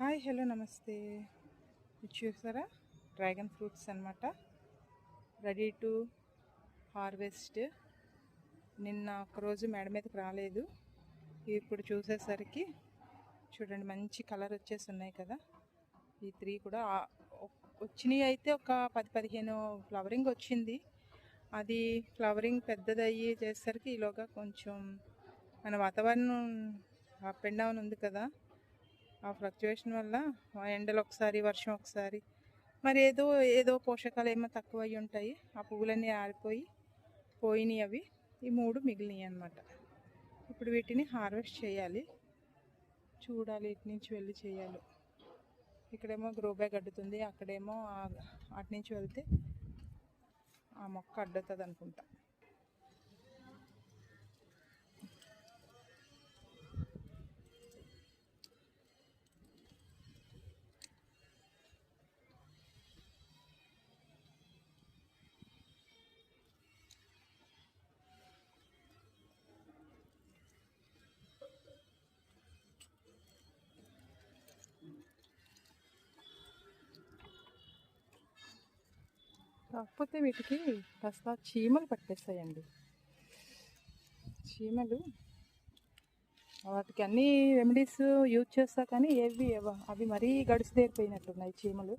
Hi hello నమస్తే. ఇది చూసారా? డ్రాగన్ ఫ్రూట్స్ అనమాట రెడీ టు హార్వెస్ట్ నిన్న ఒకరోజు మేడ మీదకి రాలేదు. ఇప్పుడు చూసేసరికి చూడండి మంచి కలర్ వచ్చేసి ఉన్నాయి కదా. ఈ త్రీ కూడా వచ్చినవి వచ్చినాయి అయితే ఒక పది పదిహేను ఫ్లవరింగ్ వచ్చింది. అది ఫ్లవరింగ్ పెద్దదయ్యి చేసేసరికి ఈలోగా కొంచెం మన వాతావరణం అప్ అండ్ డౌన్ ఉంది కదా. ఆ ఫ్లక్చువేషన్ వల్ల ఆ ఎండలు ఒకసారి వర్షం ఒకసారి మరి ఏదో ఏదో పోషకాలు ఏమో తక్కువ అయి ఉంటాయి. ఆ పువ్వులన్నీ ఆరిపోయి పోయినాయి అవి. ఈ మూడు మిగిలినాయి అన్నమాట. ఇప్పుడు వీటిని హార్వెస్ట్ చేయాలి. చూడాలి ఇటు నుంచి వెళ్ళి చేయాలి. ఇక్కడేమో గ్రో బ్యాగ్ అడ్డుతుంది. అక్కడేమో అటు నుంచి వెళ్తే ఆ మొక్క అడ్డుతుంది అనుకుంటా కాకపోతే వీటికి కాస్త చీమలు పట్టేస్తాయండి. చీమలు వాటికి అన్ని రెమెడీస్ యూజ్ చేస్తా కానీ ఏవి అవి మరీ గడిచిదేరిపోయినట్టున్నాయి చీమలు.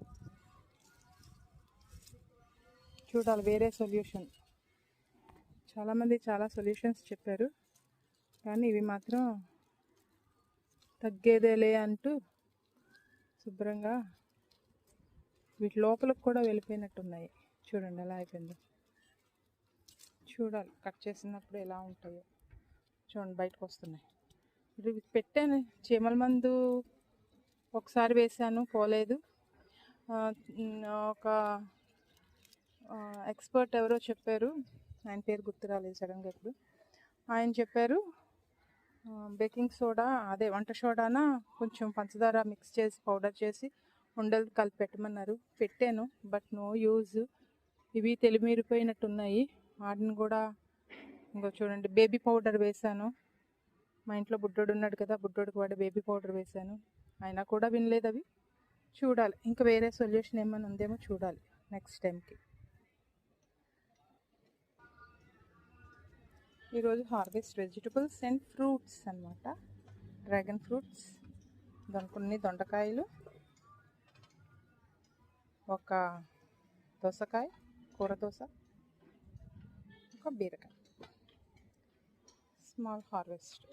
చూడాలి వేరే సొల్యూషన్ చాలామంది చాలా సొల్యూషన్స్ చెప్పారు. కానీ ఇవి మాత్రం తగ్గేదేలే అంటూ శుభ్రంగా వీటి లోపలికి కూడా వెళ్ళిపోయినట్టున్నాయి. చూడండి ఎలా అయిపోయిందో. చూడాలి కట్ చేసినప్పుడు ఎలా ఉంటాయో. చూడండి బయటకు వస్తున్నాయి. ఇది పెట్టాను. చీమల మందు ఒకసారి వేసాను పోలేదు. ఒక ఎక్స్పర్ట్ ఎవరో చెప్పారు. ఆయన పేరు గుర్తు రాలేదు సడన్గా ఇప్పుడు ఆయన చెప్పారు బేకింగ్ సోడా అదే వంట సోడానా కొంచెం పంచదార మిక్స్ చేసి పౌడర్ చేసి ఉండలు కలిపి పెట్టమన్నారు పెట్టాను బట్ నో యూజ్. ఇవి తెలిమీరిపోయినట్టున్నాయి. వాటిని కూడా ఇంకో చూడండి బేబీ పౌడర్ వేశాను. మా ఇంట్లో బుడ్డోడు ఉన్నాడు కదా బుడ్డోడికి వాడే బేబీ పౌడర్ వేశాను. అయినా కూడా వినలేదు అవి. చూడాలి. ఇంకా వేరే సొల్యూషన్ ఏమైనా ఉందేమో చూడాలి నెక్స్ట్ టైంకి. ఈరోజు హార్వెస్ట్ వెజిటబుల్స్ అండ్ ఫ్రూట్స్ అన్నమాట. డ్రాగన్ ఫ్రూట్స్ దాని కొన్ని దొండకాయలు ఒక దోసకాయ కూర దోస ఒక బీరకాయ స్మాల్ హార్వెస్ట్